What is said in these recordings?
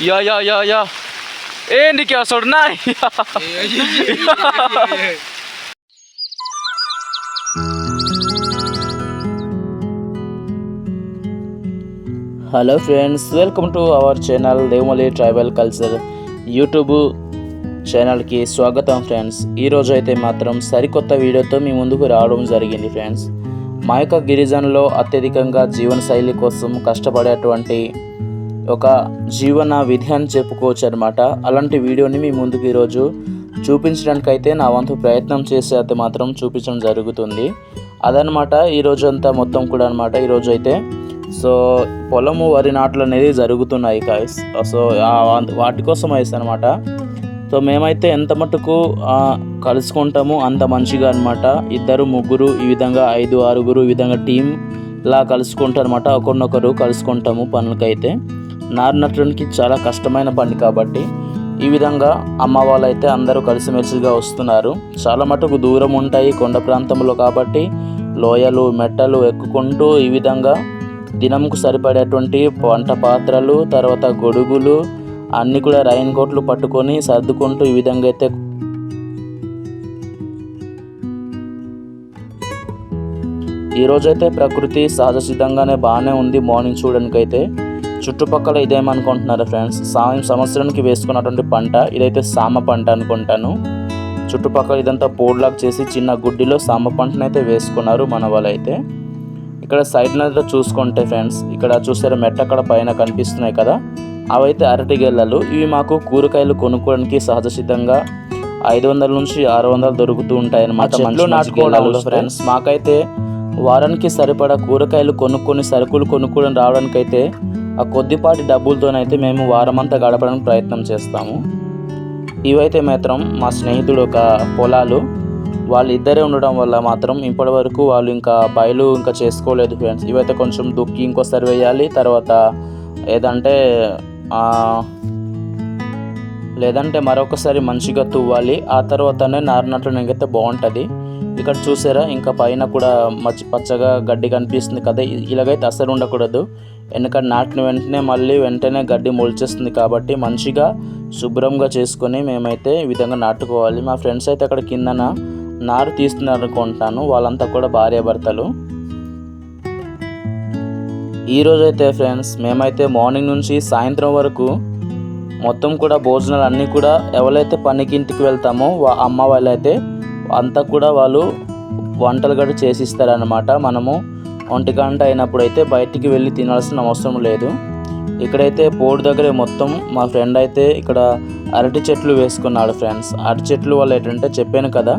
Yeah yeah yeah యా ఏంటి క్యా సొడనా hello friends welcome to our channel Devamali tribal culture YouTube ఛానల్కి స్వాగతం ఫ్రెండ్స్ ఈరోజు అయితే మాత్రం సరికొత్త వీడియోతో మీ ముందుకు రావడం జరిగింది ఫ్రెండ్స్ మా యొక్క గిరిజనలో అత్యధికంగా జీవనశైలి కోసం కష్టపడేటువంటి ఒక జీవన విధి అని చెప్పుకోవచ్చు అనమాట అలాంటి వీడియోని మీ ముందుకు ఈరోజు చూపించడానికైతే నా వంతు ప్రయత్నం చేసి అయితే మాత్రం చూపించడం జరుగుతుంది. అదనమాట ఈరోజు అంతా మొత్తం కూడా అనమాట ఈరోజు అయితే సో పొలము వరి నాట్లు అనేది జరుగుతున్నాయి కాయస్ సో వాటి కోసం అయితే అనమాట సో మేమైతే ఎంత మటుకు కలుసుకుంటాము అంత మంచిగా అనమాట ఇద్దరు ముగ్గురు ఈ విధంగా ఐదు ఆరుగురు ఈ విధంగా టీం ఇలా కలుసుకుంటారు అనమాట ఒకరినొకరు కలుసుకుంటాము పనులకైతే. నారు చాలా కష్టమైన పని కాబట్టి ఈ విధంగా అమ్మ వాళ్ళైతే అందరూ కలిసిమెలిసిగా వస్తున్నారు. చాలా మటుకు దూరం ఉంటాయి కొండ ప్రాంతంలో కాబట్టి లోయలు మెట్టలు ఎక్కుకుంటూ ఈ విధంగా దినంకు సరిపడేటువంటి వంట పాత్రలు తర్వాత గొడుగులు అన్నీ కూడా రైన్ కోట్లు పట్టుకొని సర్దుకుంటూ ఈ విధంగా అయితే ఈరోజైతే ప్రకృతి సహజ సిద్ధంగానే బాగానే ఉంది మార్నింగ్ చూడడానికి అయితే చుట్టుపక్కల ఇదేమనుకుంటున్నారు ఫ్రెండ్స్ సాయం సంవత్సరానికి వేసుకున్నటువంటి పంట ఇదైతే సామ పంట అనుకుంటాను. చుట్టుపక్కల ఇదంతా పోడ్లాక్ చేసి చిన్న గుడ్డిలో సామ పంటనైతే వేసుకున్నారు మన వాళ్ళైతే. ఇక్కడ సైడ్లో అయితే చూసుకుంటే ఫ్రెండ్స్ ఇక్కడ చూసారా మెట్ట అక్కడ పైన కనిపిస్తున్నాయి కదా? అవైతే అరటి గెల్లలు ఇవి మాకు కూరగాయలు కొనుక్కోవడానికి సహజ సిద్ధంగా ఐదు వందల నుంచి ఆరు వందలు దొరుకుతూ ఉంటాయి అన్నమాట చెట్లు నాటుకోవడంలో ఫ్రెండ్స్ మాకైతే వారానికి సరిపడా కూరగాయలు కొనుక్కొని సరుకులు కొనుక్కొని రావడానికి అయితే ఆ కొద్దిపాటి డబ్బులతోనైతే మేము వారమంతా గడపడానికి ప్రయత్నం చేస్తాము. ఇవైతే మాత్రం మా స్నేహితుడు ఒక పొలాలు. వాళ్ళు ఇద్దరే ఉండడం వల్ల మాత్రం ఇప్పటి వరకు వాళ్ళు ఇంకా బయలు ఇంకా చేసుకోలేదు ఫ్రెండ్స్. ఇవైతే కొంచెం దుక్కి ఇంకోసారి వేయాలి తర్వాత ఏదంటే లేదంటే మరొకసారి మంచిగా తువ్వాలి ఆ తర్వాతనే నారినట్లు అయితే బాగుంటుంది. ఇక్కడ చూసారా ఇంకా పైన కూడా మచ్చి పచ్చగా గడ్డి కనిపిస్తుంది కదా ఇలాగైతే అసలు ఉండకూడదు. ఎందుకంటే నాటిన వెంటనే మళ్ళీ వెంటనే గడ్డి మొలిచేస్తుంది కాబట్టి మంచిగా శుభ్రంగా చేసుకొని మేమైతే ఈ విధంగా నాటుకోవాలి. మా ఫ్రెండ్స్ అయితే అక్కడ కిందన నారు తీస్తున్నారు అనుకుంటాను వాళ్ళంతా కూడా భార్యాభర్తలు. ఈరోజు అయితే ఫ్రెండ్స్ మేమైతే మార్నింగ్ నుంచి సాయంత్రం వరకు మొత్తం కూడా భోజనాలు అన్నీ కూడా ఎవరైతే పనికి ఇంటికి వెళ్తామో వా అమ్మ వాళ్ళైతే అంతా కూడా వాళ్ళు వంటలు కూడా చేసిస్తారనమాట మనము ఒంటి గంట అయినప్పుడు అయితే బయటికి వెళ్ళి తినాల్సిన అవసరం లేదు. ఇక్కడైతే బోర్డు దగ్గరే మొత్తం మా ఫ్రెండ్ అయితే ఇక్కడ అరటి చెట్లు వేసుకున్నాడు ఫ్రెండ్స్. అరటి చెట్లు వల్ల ఏంటంటే చెప్పాను కదా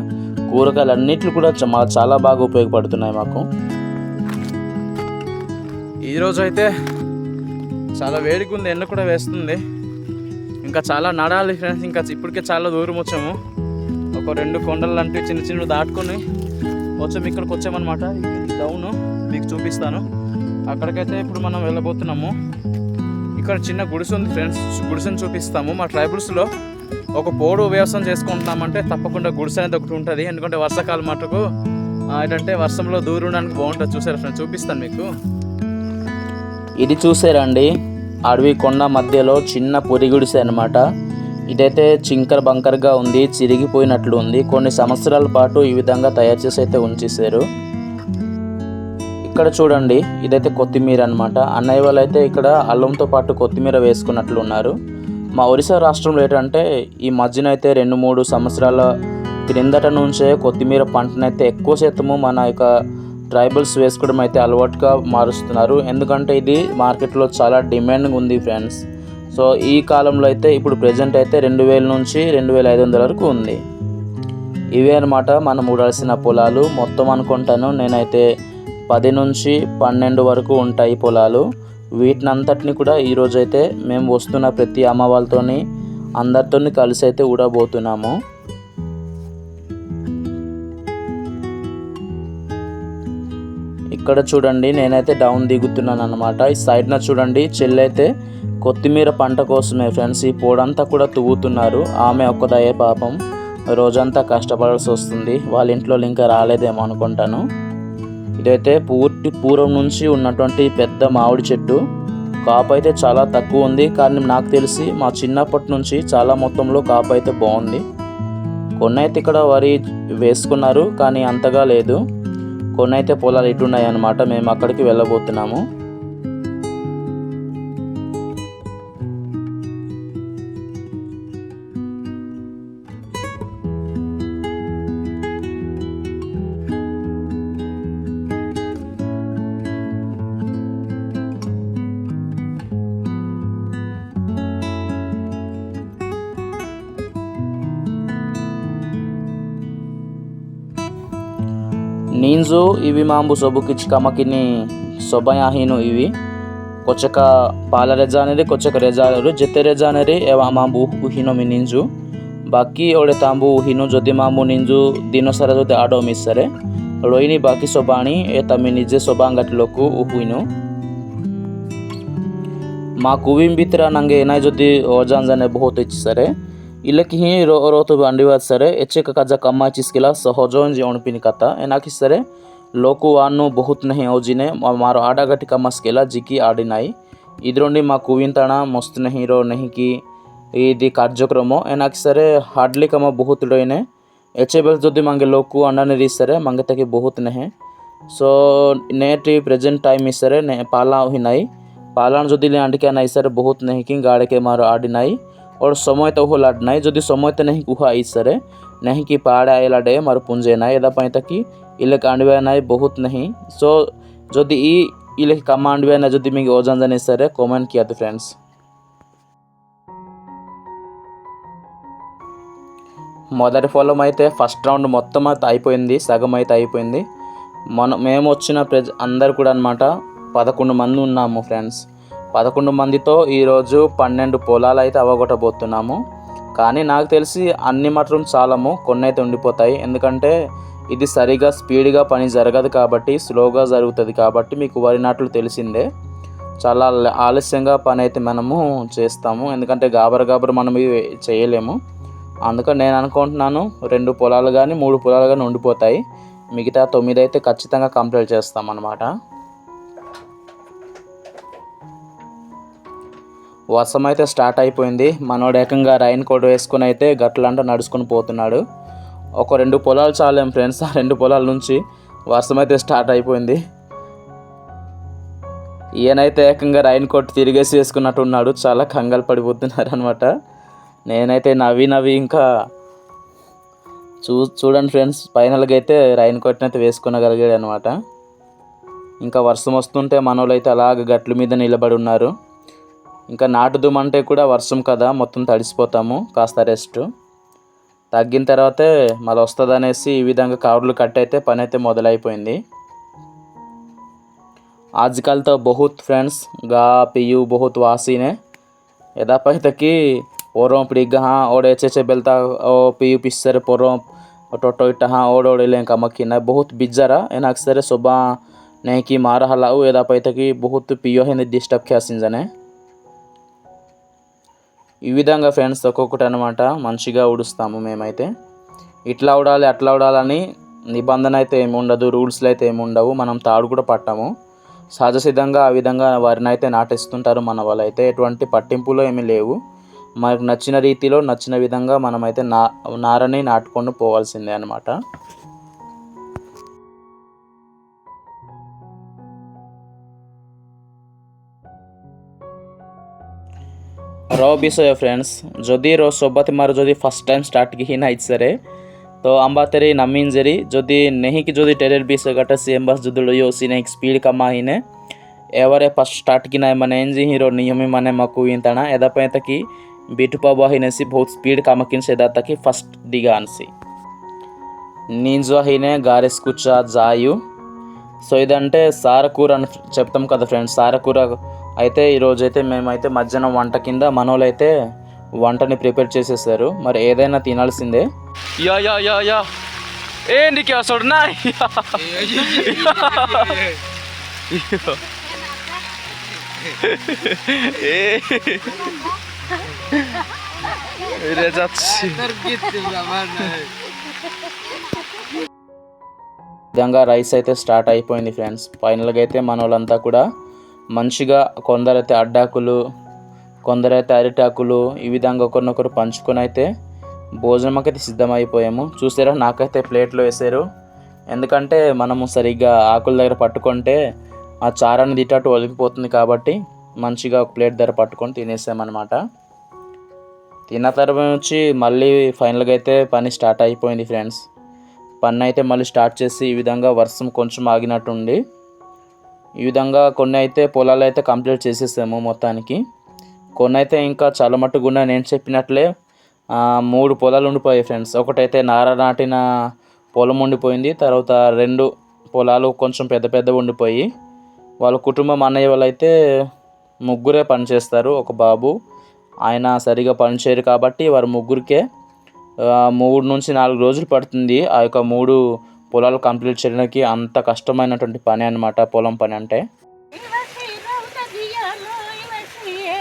కూరగాయలు అన్నిట్లు కూడా మాకు చాలా బాగా ఉపయోగపడుతున్నాయి మాకు. ఈరోజు అయితే చాలా వేడిగా ఉంది ఎండ కూడా వేస్తుంది. ఇంకా చాలా నడాలి ఫ్రెండ్స్ ఇంకా ఇప్పటికే చాలా దూరం వచ్చాము. ఒక రెండు కొండలు లాంటివి చిన్న చిన్నవి దాటుకొని వచ్చాము ఇక్కడికి వచ్చామన్నమాట. డౌను మీకు చూపిస్తాను. అక్కడికైతే ఇప్పుడు మనం వెళ్ళబోతున్నాము. ఇక్కడ చిన్న గుడిసె ఉంది ఫ్రెండ్స్. గుడిసెని చూపిస్తాము. మా ట్రైబల్స్లో ఒక పోడు వ్యవసాయం చేసుకుంటున్నామంటే తప్పకుండా గుడిసె అనేది ఒకటి ఉంటుంది. ఎందుకంటే వర్షాకాలం మటుకు ఏంటంటే వర్షంలో దూరం ఉండడానికి బాగుంటుంది. చూసారా ఫ్రెండ్స్? చూపిస్తాను మీకు. ఇది చూసారండి. అడవి కొండ మధ్యలో చిన్న పొరి గుడిసె అనమాట ఇదైతే చింకర్ బంకర్గా ఉంది చిరిగిపోయినట్లు ఉంది. కొన్ని సంవత్సరాల పాటు ఈ విధంగా తయారు చేసి అయితే ఉంచేసారు ఇక్కడ చూడండి ఇదైతే కొత్తిమీర అనమాట అన్నయ్య వాళ్ళు అయితే ఇక్కడ అల్లంతో పాటు కొత్తిమీర వేసుకున్నట్లు ఉన్నారు. మా ఒరిస్సా రాష్ట్రంలో ఏంటంటే ఈ మధ్యన అయితే రెండు మూడు సంవత్సరాల క్రిందట నుంచే కొత్తిమీర పంటనైతే ఎక్కువ శాతము మన యొక్క ట్రైబల్స్ వేసుకోవడం అయితే అలవాటుగా మారుస్తున్నారు. ఎందుకంటే ఇది మార్కెట్లో చాలా డిమాండ్ ఉంది ఫ్రెండ్స్. సో ఈ కాలంలో అయితే ఇప్పుడు ప్రజెంట్ అయితే రెండు వేల నుంచి రెండు వేల ఐదు వందల వరకు ఉంది. ఇవే అనమాట మనం ఊడాల్సిన పొలాలు. మొత్తం అనుకుంటాను నేనైతే పది నుంచి పన్నెండు వరకు ఉంటాయి పొలాలు. వీటినంతటిని కూడా ఈరోజు అయితే మేము వస్తున్న ప్రతి అమ్మ వాళ్ళతోని అందరితోని కలిసి అయితే ఊడబోతున్నాము. ఇక్కడ చూడండి నేనైతే డౌన్ దిగుతున్నాను అనమాట ఈ సైడ్న చూడండి చెల్లైతే కొత్తిమీర పంట కోసమే ఫ్రెండ్స్. ఈ పొడంతా కూడా తువ్వుతున్నారు. ఆమె ఒక్కదయ్యే పాపం. రోజంతా కష్టపడాల్సి వస్తుంది. వాళ్ళ ఇంట్లో ఇంకా రాలేదేమో అనుకుంటాను. ఇదైతే పూర్తి పూర్వం నుంచి ఉన్నటువంటి పెద్ద మామిడి చెట్టు. కాపు అయితే చాలా తక్కువ ఉంది. కానీ నాకు తెలిసి మా చిన్నప్పటి నుంచి చాలా మొత్తంలో కాపు అయితే బాగుంది. కొన్ని అయితే ఇక్కడ వరి వేసుకున్నారు కానీ అంతగా లేదు. కొన్ని అయితే పొలాలు ఇటు ఉన్నాయి అన్నమాట. మేము అక్కడికి వెళ్ళబోతున్నాము. ninzo iwi mambo sobukichika makini sobaya hino iwi kocheka pala rejanere kocheka rejareru jete rejanere ewa mambu uhino mi ninju baki ole tambu uhino jodi mambu ninju dino sara jodi ado misare loini baki sobani eta mi nije sobangati loku uhuino মা কুবিম বিতরা নাঙ্গে এনাই যদি অজান জানে বহুত ইচ্ছারে ಇಲ್ಲಕ್ಕಿಹಿ rho ರೋತು ಅಂಡಿವಾದ ಸರೆ ಎಚ್ಚೆ ಕಜ ಕಮ್ಮ ಚಿಸ್ಕಿಲ ಸಹಜೋಂಜಿ ಒಣಪಿನಿಕತ ಏನಾಕಿ ಸರೆ ಲೋಕುವಾನು ಬಹುತ್ ನಹಿ ಯೋಜಿನೆ ಮಾರು ಆಡಗಟ್ಟಿ ಕಮ್ಮ ಸ್ಕಿಲ ಜಿಕಿ ಆಡಿನಾಯಿ ಇದರೊಂಡಿ ಮಾ ಕುವಿಂತಣ ಮಸ್ತ್ ನಹಿ ರೋ ನಹಿಕಿ ఇది కార్యక్రమం ఏనాకి సరే హార్డ్లీ కమ బహుత్ డోయినే హెచ్ఐబెల్ జొద్ది మంగే లోకు అండని రీసరే మంగే తగి బహుత్ నెహే సో నేటి ప్రెజెంట్ టైమ్ ఇసరే నే పాలా హినాయి పాలాను జొద్ది లే అంటికే నైసరే బహుత్ నెహికి గాడకే మారు ఆడినాయి और समय तो हो लाड नहीं जदि समय तो नहीं कुहा ईसरे नहीं कि पहाड़ आएला डे मार पुंजे ना यदा पाई तकी इले कांडवे ना बहुत नहीं सो जदि ई इले कमांडवे ना जदि मिगी ओजान जाने सरे कमेंट किया तो మొదటి ఫలం అయితే ఫస్ట్ రౌండ్ మొత్తం అయితే అయిపోయింది సగం అయితే అయిపోయింది మనం మేము వచ్చిన ప్రజ అందరు కూడా అనమాట పదకొండు మంది ఉన్నాము ఫ్రెండ్స్ పదకొండు మందితో ఈరోజు పన్నెండు పొలాలు అయితే అవగొట్టబోతున్నాము. కానీ నాకు తెలిసి అన్ని మాత్రం చాలము కొన్ని అయితే ఉండిపోతాయి. ఎందుకంటే ఇది సరిగా స్పీడ్గా పని జరగదు కాబట్టి స్లోగా జరుగుతుంది కాబట్టి మీకు వరి నాట్లు తెలిసిందే. చాలా ఆలస్యంగా పని అయితే మనము చేస్తాము. ఎందుకంటే గాబర గాబర మనం ఇవి చేయలేము. అందుకని నేను అనుకుంటున్నాను రెండు పొలాలు కానీ మూడు పొలాలు కానీ ఉండిపోతాయి. మిగతా తొమ్మిది అయితే ఖచ్చితంగా కంప్లీట్ చేస్తాం అన్నమాట వర్షం అయితే స్టార్ట్ అయిపోయింది. మనోడు ఏకంగా రైన్ కోట్ వేసుకుని అయితే గట్లంట నడుచుకుని పోతున్నాడు. ఒక రెండు పొలాలు చాలేం ఫ్రెండ్స్ ఆ రెండు పొలాల నుంచి వర్షం అయితే స్టార్ట్ అయిపోయింది. ఈయనైతే ఏకంగా రైన్ కోట్ తిరిగేసి వేసుకున్నట్టు ఉన్నాడు చాలా కంగాలు పడిపోతున్నారు అనమాట నేనైతే నవ్వి నవ్వి ఇంకా చూ చూడండి ఫ్రెండ్స్ ఫైనల్గా అయితే రైన్ కోట్ని అయితే వేసుకునగలిగాడు అనమాట ఇంకా వర్షం వస్తుంటే మనోళ్ళు అయితే అలాగ గట్ల మీద నిలబడి ఉన్నారు. ఇంకా నాటుదామంటే కూడా వర్షం కదా మొత్తం తడిసిపోతాము కాస్త రెస్ట్ తగ్గిన తర్వాతే మళ్ళీ వస్తుంది అనేసి ఈ విధంగా కవర్లు కట్ అయితే పని అయితే మొదలైపోయింది आजकल तो बहुत फ्रेंड्स गा पीयू बहुत वासी ने यदा पहतकी ओरों पिगा हाँ और एचे एचे बेलता ओ पीयू पिसर पोरों टोटो इटा हाँ ओड ओड लें का मक्खी ना बहुत बिजरा एन अक्सर सुबह नहीं कि मारा हलाऊ यदा पहतकी बहुत पीयू है डिस्टर्ब किया सिंजने ఈ విధంగా ఫ్రెండ్స్ ఒక్కొక్కటి అనమాట మంచిగా ఉడుస్తాము మేమైతే. ఇట్లా ఉడాలి అట్లా ఉడాలని నిబంధన అయితే ఏమి ఉండదు రూల్స్లో అయితే ఏమి ఉండవు మనం తాడు కూడా పట్టాము. సహజ సిద్ధంగా ఆ విధంగా వారిని అయితే నాటేస్తుంటారు మన వాళ్ళు అయితే ఎటువంటి పట్టింపులు ఏమీ లేవు. మనకు నచ్చిన రీతిలో నచ్చిన విధంగా మనమైతే నా నారని నాటుకొని పోవాల్సిందే అనమాట विषय फ्रेंड्स जदि रो सोबत मार ଯଦି फ़र्स्ट टाइम स्टार्ट की ना इच्छे तो अम्बा तेरे नमीन जेरी जोदि नहीं कि जोदि टेरर बीस गटा सी एम बस जो लो सी ने स्पीड का माहिने एवरे फ़र्स्ट स्टार्ट की ना मैंने एंजी हिरो नियमी मैंने मकु इंतना यदा पे तकी बीट पा बाहिने नेसी बहुत स्पीड काम किन से दाता की फ़र्स्ट दिगा अनसी नींजो ही ने गारेस जायु सो ఇదంటే सारकूर అని कदा फ्रेंड्स सारकूर అయితే ఈరోజు అయితే మేమైతే మధ్యాహ్నం వంట కింద మనోళ్ళు అయితే వంటని ప్రిపేర్ చేసేసారు మరి ఏదైనా తినాల్సిందే యా యా యా యా ఏ నీకు అసలు রে যাচ্ছি విధంగా రైస్ అయితే స్టార్ట్ అయిపోయింది ఫ్రెండ్స్ ఫైనల్గా అయితే మన వాళ్ళంతా కూడా మంచిగా కొందరైతే అడ్డాకులు కొందరైతే అరిటాకులు ఈ విధంగా ఒకరినొకరు పంచుకొని అయితే భోజనంకైతే అయితే సిద్ధమైపోయాము. చూసారా? నాకైతే ప్లేట్లో వేసారు ఎందుకంటే మనము సరిగ్గా ఆకుల దగ్గర పట్టుకుంటే ఆ చారాన్ని తిట్టాటు ఒలికిపోతుంది కాబట్టి మంచిగా ఒక ప్లేట్ దగ్గర పట్టుకొని తినేసామన్నమాట. తిన్న తర్వాత వచ్చి మళ్ళీ ఫైనల్గా అయితే పని స్టార్ట్ అయిపోయింది ఫ్రెండ్స్. పని అయితే మళ్ళీ స్టార్ట్ చేసి ఈ విధంగా వర్షం కొంచెం ఆగినట్టుండి ఈ విధంగా కొన్ని అయితే పొలాలు అయితే కంప్లీట్ చేసేసాము మొత్తానికి. కొన్ని అయితే ఇంకా చాలా మట్టుకు నేను చెప్పినట్లే మూడు పొలాలు ఉండిపోయాయి ఫ్రెండ్స్. ఒకటైతే నార నాటిన పొలం ఉండిపోయింది. తర్వాత రెండు పొలాలు కొంచెం పెద్ద పెద్దవి ఉండిపోయి వాళ్ళ కుటుంబం అన్నయ్య వాళ్ళైతే ముగ్గురే పనిచేస్తారు ఒక బాబు ఆయన సరిగా పనిచేయరు కాబట్టి వారు ముగ్గురికే మూడు నుంచి నాలుగు రోజులు పడుతుంది. ఆ యొక్క మూడు పొలాలు కంప్లీట్ చేయడానికి అంత కష్టమైనటువంటి పని అనమాట పొలం పని అంటే. ఇవసి రౌదగియాలో ఇవసియే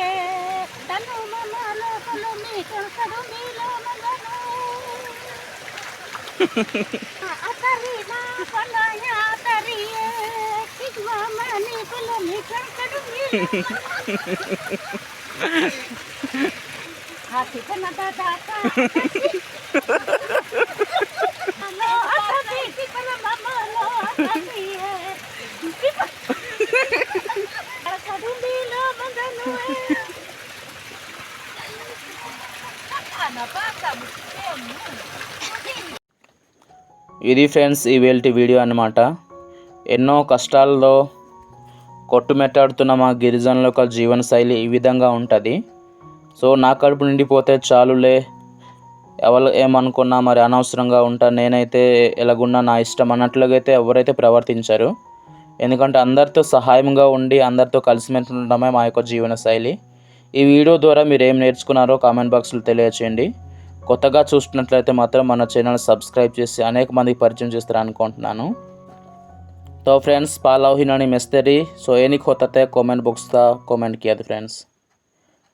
ఇది ఫ్రెండ్స్ ఈ వీడియో అన్నమాట. ఎన్నో కష్టాల్లో కొట్టుమెట్టాడుతున్న మా గిరిజనుల యొక్క జీవన శైలి ఈ విధంగా ఉంటుంది. సో నా కడుపు నిండిపోతే చాలులే. ఎవరు ఏమనుకున్నా మరి అనవసరంగా ఉంటా. నేనైతే ఎలాగున్నా నా ఇష్టం అన్నట్లుగా అయితే ఎవరైతే ప్రవర్తించారు. ఎందుకంటే అందరితో సహాయంగా ఉండి అందరితో కలిసిమెలిసి ఉండడమే మా యొక్క జీవన శైలి. ఈ వీడియో ద్వారా మీరు ఏం నేర్చుకున్నారో కామెంట్ బాక్స్లో తెలియచేయండి. కొత్తగా చూస్తున్నట్లయితే మాత్రం మన ఛానల్ సబ్స్క్రైబ్ చేసి అనేక మందికి పరిచయం చేస్తారు అనుకుంటున్నాను तो फ्रेंड्स पालाव हिनानी मिस्त्री सो एनी होता कमेंट बॉक्स था कमेंट किया था फ्रेंड्स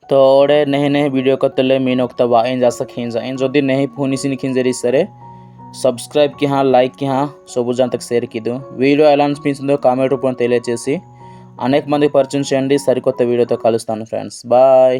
तो और नहीं नहीं वीडियो करते मीनोक्ता वा इन जा खींचा इन जदि नहीं फोन इसी खींचरी सरे సబ్స్క్రైబ్ కి హా లైక్ కి హా సొబుజాంతకు షేర్ కిదు వీడియో ఎలా అనిపించిందో కామెంట్ రూపంలో తెలియజేసి అనేక మందికి పరిచయం చేయండి సరికొత్త వీడియోతో కలుస్తాను ఫ్రెండ్స్ బాయ్